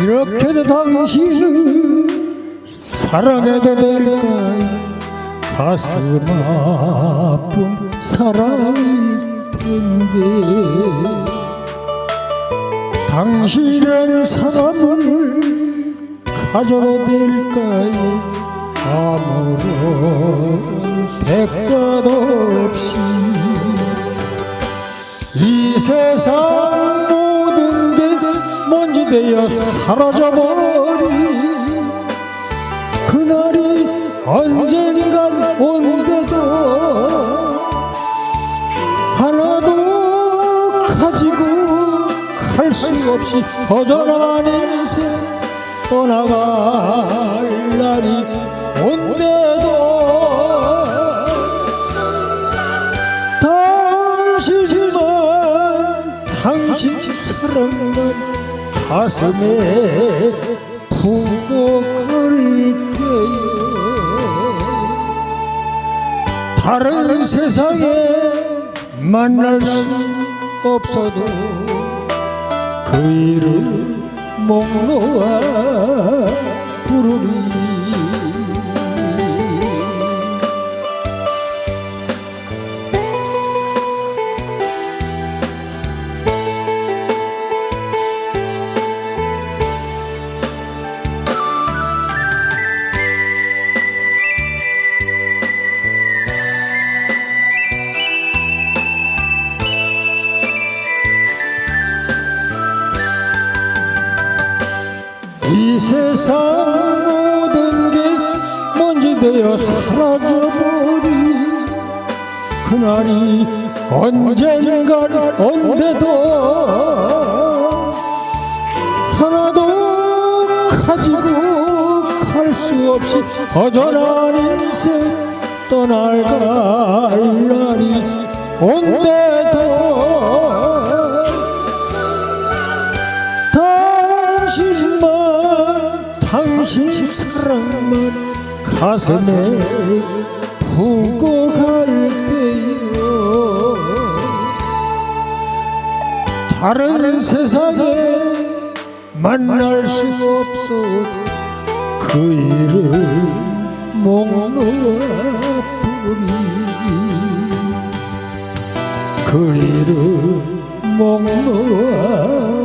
이렇게도 당신을 사랑해도 될까요? 가슴 아픈 사랑일 텐데 당신이란 사람을 가져도 될까요? 아무런 대가도 없이 이 세상 되어 사라져버린 그날이 언젠간 온대도 하나도 가지고 갈 수 없이 허전한 인생 떠나갈 날이 온대도 당신만 당신 사랑만 가슴에 품고 갈게요. 다른 세상에 만날 수 없어도 그 이름 목 놓아 이 세상 모든 게 먼지 되어 사라져버린 그날이 언젠간 온대도 하나도 가지고 갈 수 없이 허전한 인생 떠나갈 날이 온대도 당신 만 당신 사랑만 가슴에 품고 갈게요 다른 세상에 만날 수 없어도 그 이름 목 놓아 부르리 그 이름 목 놓아